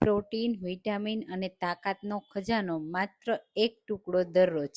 Protein, vitamin અને તાકાતનો ખજાનો માત્ર એક ટુકડો દરરોજ.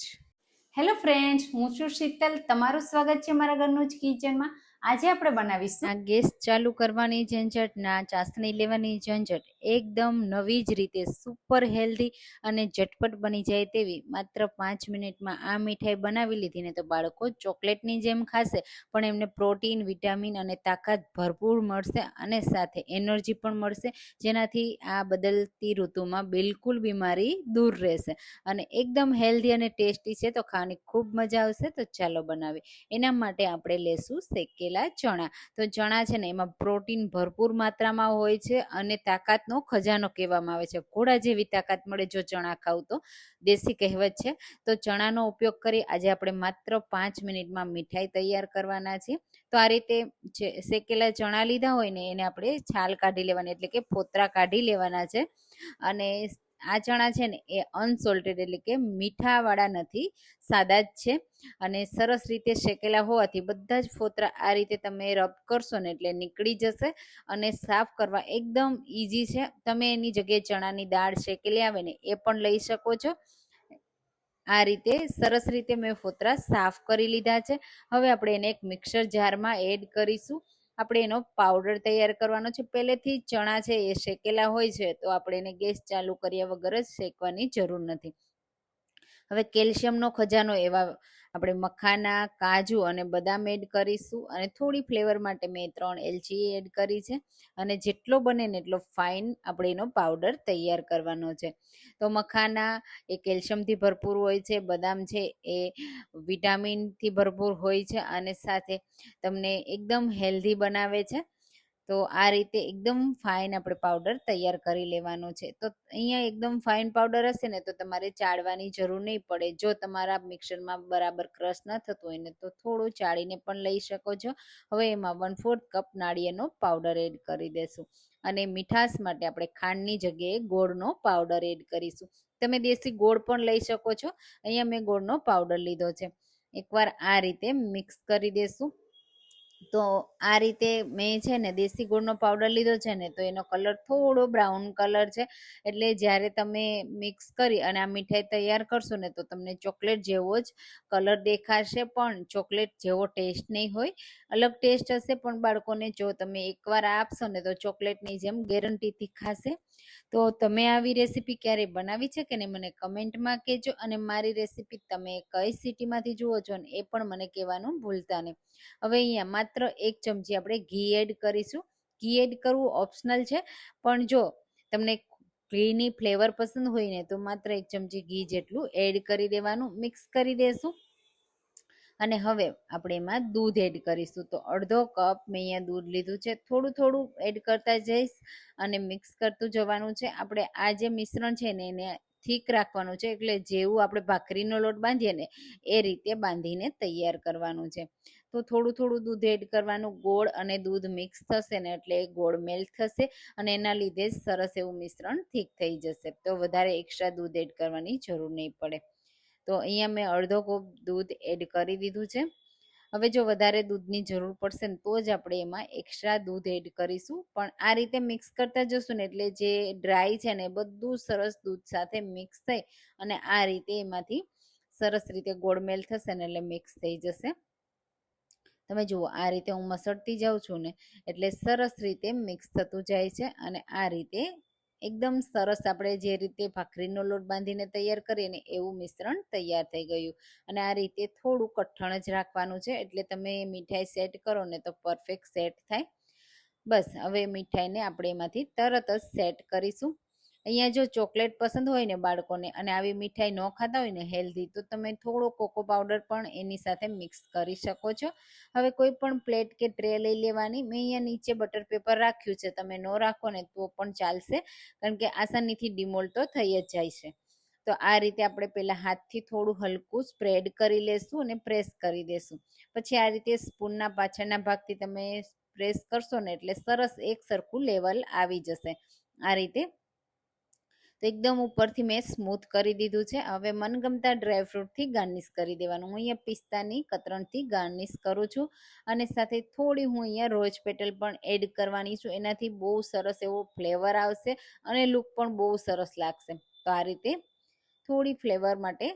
હેલો ફ્રેન્ડ્સ હું છું શીતલ. તમારું સ્વાગત છે મારા ઘરનું જ કિચનમાં આજે આપણે બનાવીશું. આ ગેસ ચાલુ કરવાની ઝંઝટ ના ચાસણી લેવાની ઝંઝટ એકદમ નવી જ રીતે સુપર હેલ્ધી અને ઝટપટ બની જાય તેવી. માત્ર પાંચ મિનિટમાં આ મીઠાઈ બનાવી લીધી ને તો બાળકો ચોકલેટની જેમ ખાશે, પણ એમને પ્રોટીન, વિટામિન અને તાકાત ભરપૂર મળશે અને સાથે એનર્જી પણ મળશે, જેનાથી આ બદલતી ઋતુમાં બિલકુલ બીમારી દૂર રહેશે. અને એકદમ હેલ્ધી અને ટેસ્ટી છે, તો ખાવાની ખૂબ મજા આવશે, તો ચાલો બનાવીએ. એના માટે આપણે લેશું શેકેલા ચણા. તો ચણા છે ને એમાં પ્રોટીન ભરપૂર માત્રામાં હોય છે અને તાકાતનો ખજાનો કહેવામાં આવે છે. ઘોડા જેવી તાકાત મળે જો ચણા ખાવ તો. દેશી કહેવત છે. તો ચણાનો ઉપયોગ કરી આજે આપણે માત્ર પાંચ મિનિટમાં મીઠાઈ તૈયાર કરવાના છે તો આ રીતે જે શેકેલા ચણા લીધા હોય ને એને આપણે છાલ કાઢી લેવાની, એટલે કે ફોતરા કાઢી લેવાના છે. અને આ ચણા છે ને એ અનસોલ્ટેડ એટલે કે મીઠાવાળા નથી, સાદા જ છે અને સરસ રીતે શેકેલા હોવાથી બધા જ ફોતરા આ રીતે તમે રબ કરશો ને એટલે નીકળી જશે અને સાફ કરવા એકદમ ઇઝી છે. તમે એની જગ્યાએ ચણાની દાળ શેકેલી આવે ને એ પણ લઈ શકો છો. આ રીતે સરસ રીતે મેં ફોતરા સાફ કરી લીધા છે. હવે આપણે એને એક મિક્સર જારમાં એડ કરીશું. આપણે એનો પાવડર તૈયાર કરવાનો છે. પહેલેથી ચણા છે એ શેકેલા હોય છે, તો આપણે એને ગેસ ચાલુ કર્યા વગર જ શેકવાની જરૂર નથી. હવે કેલ્શિયમનો ખજાનો એવા આપણે મખાના, કાજુ અને બદામ એડ કરીશું અને થોડી ફ્લેવર માટે મેં ત્રણ એલચી એડ કરી છે અને જેટલો બને ને એટલો ફાઇન આપણે એનો પાવડર તૈયાર કરવાનો છે. તો મખાના એ કેલ્શિયમથી ભરપૂર હોય છે, બદામ છે એ વિટામિનથી ભરપૂર હોય છે અને સાથે તમને એકદમ હેલ્ધી બનાવે છે. તો આ રીતે એકદમ ફાઇન આપણે પાવડર તૈયાર કરી લેવાનો છે. તો અહીંયા એકદમ ફાઇન પાવડર હશે ને, તો તમારે ચાળવાની જરૂર નહીં પડે. જો તમારા મિક્સરમાં બરાબર ક્રશ ન થતું હોય ને, તો થોડું ચાળીને પણ લઈ શકો છો. હવે એમાં વન ફોર્થ કપ નાળિયેરનો પાવડર એડ કરી દેશું. અને મીઠાશ માટે આપણે ખાંડની જગ્યાએ ગોળનો પાવડર એડ કરીશું. તમે દેશી ગોળ પણ લઈ શકો છો. અહીંયા મેં ગોળનો પાવડર લીધો છે. એકવાર આ રીતે મિક્સ કરી દેશું. તો આ રીતે મેં છે ને દેશી ગોળનો પાવડર લીધો છે ને, તો એનો કલર થોડો બ્રાઉન કલર છે. એટલે જ્યારે તમે મિક્સ કરી અને આ મીઠાઈ તૈયાર કરશો ને, તો તમને ચોકલેટ જેવો જ કલર દેખાશે પણ ચોકલેટ જેવો ટેસ્ટ નહીં હોય. અલગ ટેસ્ટ હશે પણ બાળકોને જો તમે એકવાર આપશો ને, તો ચોકલેટની જેમ ગેરંટીથી ખાશે. તો તમે આવી રેસીપી ક્યારે બનાવી છે કે નહીં, મને કમેન્ટમાં કહેજો અને મારી રેસીપી તમે કઈ સિટીમાંથી જુઓ છો ને, એ પણ મને કહેવાનું ભૂલતા નહીં. હવે અહીંયા માત્ર એક ચમચી આપણે ઘી એડ કરીશું. ઘી એડ કરવું ઓપ્શનલ છે, પણ જો તમને ઘીની ફ્લેવર પસંદ હોય ને, તો માત્ર એક ચમચી ઘી જેટલું એડ કરી દેવાનું મિક્સ કરી દેશું. અને હવે આપણે એમાં દૂધ એડ કરીશું. તો અડધો કપ મેં અહીંયા દૂધ લીધું છે. થોડું થોડું એડ કરતા જઈશ અને મિક્સ કરતું જવાનું છે. આપણે આ જે મિશ્રણ છે ને, એને થીક રાખવાનું છે, એટલે જેવું આપણે ભાખરીનો લોટ બાંધીએ ને, એ રીતે બાંધીને તૈયાર કરવાનું છે. તો થોડું થોડું દૂધ એડ કરવાનું, ગોળ અને દૂધ મિક્સ થશે ને, એટલે ગોળ મેલ્ટ થશે અને એના લીધે જ સરસ એવું મિશ્રણ થીક થઈ જશે. તો વધારે એક્સ્ટ્રા દૂધ એડ કરવાની જરૂર નહીં પડે. તો અહીંયા મેં અડધો કપ દૂધ એડ કરી દીધું છે. હવે જો વધારે દૂધની જરૂર પડશે ને તો જ આપણે એમાં એક્સ્ટ્રા દૂધ એડ કરીશું. પણ આ રીતે મિક્સ કરતા જશું ને એટલે જે ડ્રાય છે ને બધું સરસ દૂધ સાથે મિક્સ થઈ અને આ રીતે એમાંથી સરસ રીતે ગોળમેલ થશે ને એટલે મિક્સ થઈ જશે. તમે જુઓ, આ રીતે હું મસળતી જાઉં છું ને એટલે સરસ રીતે મિક્સ થતું જાય છે અને આ રીતે એકદમ સરસ આપણે જે રીતે ભાખરીનો લોટ બાંધીને તૈયાર કરીએ ને એવું મિશ્રણ તૈયાર થઈ ગયું. અને આ રીતે થોડું કઠણ જ રાખવાનું છે, એટલે તમે મીઠાઈ સેટ કરો ને તો પરફેક્ટ સેટ થાય. બસ, હવે મીઠાઈને આપણે એમાંથી તરત જ સેટ કરીશું. અહીંયા જો ચોકલેટ પસંદ હોય ને બાળકોને અને આવી મીઠાઈ ન ખાતા હોય ને હેલ્ધી તો તમે થોડો કોકો પાવડર પણ એની સાથે મિક્સ કરી શકો છો. હવે કોઈ પણ પ્લેટ કે ટ્રે લઈ લેવાની. મેં અહીંયા નીચે બટર પેપર રાખ્યું છે. તમે ન રાખો ને તો પણ ચાલશે, કારણ કે આસાનીથી ડિમોલ તો થઈ જ જાય છે. તો આ રીતે આપણે પહેલાં હાથથી થોડું હલકું સ્પ્રેડ કરી લેશું અને પ્રેસ કરી દેશું. પછી આ રીતે સ્પૂનના પાછળના ભાગથી તમે પ્રેસ કરશો ને એટલે સરસ એક સરખું લેવલ આવી જશે. આ રીતે તો એકદમ ઉપરથી મેં સ્મૂથ કરી દીધું છે. હવે મનગમતા ડ્રાયફ્રૂટથી ગાર્નિશ કરી દેવાનું. હું અહીંયા પિસ્તાની કતરણથી ગાર્નિશ કરું છું અને સાથે થોડી હું અહીંયા રોજ પેટલ પણ એડ કરવાની છું. એનાથી બહુ સરસ એવો ફ્લેવર આવશે અને લુક પણ બહુ સરસ લાગશે. તો આ રીતે થોડી ફ્લેવર માટે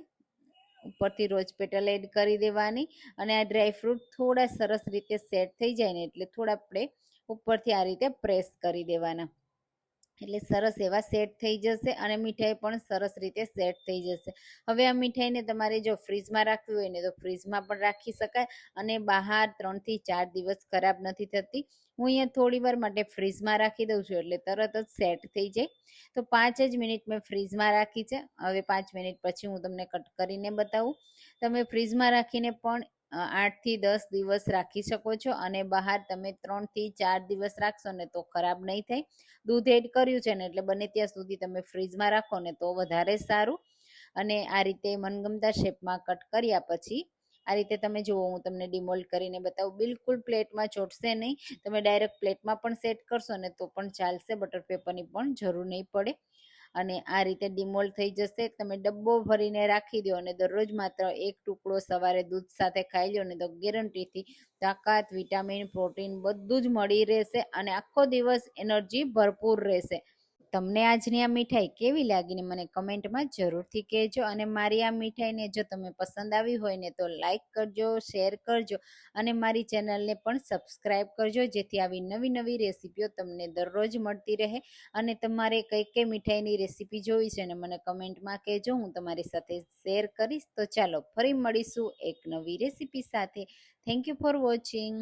ઉપરથી રોજ પેટલ એડ કરી દેવાની અને આ ડ્રાયફ્રૂટ થોડા સરસ રીતે સેટ થઈ જાય ને એટલે થોડા આપણે ઉપરથી આ રીતે પ્રેસ કરી દેવાના. એટલે સરસ એવા સેટ થઈ જશે અને મીઠાઈ પણ સરસ રીતે સેટ થઈ જશે. હવે આ મીઠાઈને તમારે જો ફ્રીજમાં રાખવી હોય ને તો ફ્રીજમાં પણ રાખી શકાય અને બહાર ત્રણથી ચાર દિવસ ખરાબ નથી થતી. હું અહીંયા થોડી વાર માટે ફ્રીજમાં રાખી દઉં છું એટલે તરત જ સેટ થઈ જાય. તો પાંચ જ મિનિટ મેં ફ્રીજમાં રાખી છે. હવે પાંચ મિનિટ પછી હું તમને કટ કરીને બતાવું. તમે ફ્રીજમાં રાખીને પણ આઠથી દસ દિવસ રાખી શકો છો અને બહાર તમે ત્રણથી ચાર દિવસ રાખશો ને તો ખરાબ નહીં થાય. દૂધ એડ કર્યું છે ને એટલે બને ત્યાં સુધી તમે ફ્રીજમાં રાખો ને તો વધારે સારું. અને આ રીતે મનગમતા શેપમાં કટ કર્યા પછી, આ રીતે તમે જુઓ, હું તમને ડિમોલ્ડ કરીને બતાવું. બિલકુલ પ્લેટમાં ચોટશે નહીં. તમે ડાયરેક્ટ પ્લેટમાં પણ સેટ કરશો ને તો પણ ચાલશે, બટર પેપરની પણ જરૂર નહીં પડે. અને આ રીતે ડિમોલ્ડ થઈ જશે. તમે ડબ્બો ભરીને રાખી દો અને દરરોજ માત્ર એક ટુકડો સવારે દૂધ સાથે ખાઈ લો ને તો ગેરંટીથી તાકાત, વિટામિન, પ્રોટીન બધું જ મળી રહેશે અને આખો દિવસ એનર્જી ભરપૂર રહેશે. તમને આજની આ મીઠાઈ કેવી લાગીને મને કમેન્ટમાં જરૂરથી કહેજો અને મારી આ મીઠાઈને જો તમે પસંદ આવી હોય ને તો લાઈક કરજો, શેર કરજો અને મારી ચેનલને પણ સબસ્ક્રાઈબ કરજો જેથી આવી નવી નવી રેસીપીઓ તમને દરરોજ મળતી રહે અને તમારે કઈ કઈ મીઠાઈની રેસીપી જોવી છે ને મને કમેન્ટમાં કહેજો, હું તમારી સાથે શેર કરીશ. તો ચાલો ફરી મળીશું એક નવી રેસીપી સાથે. Thank you for watching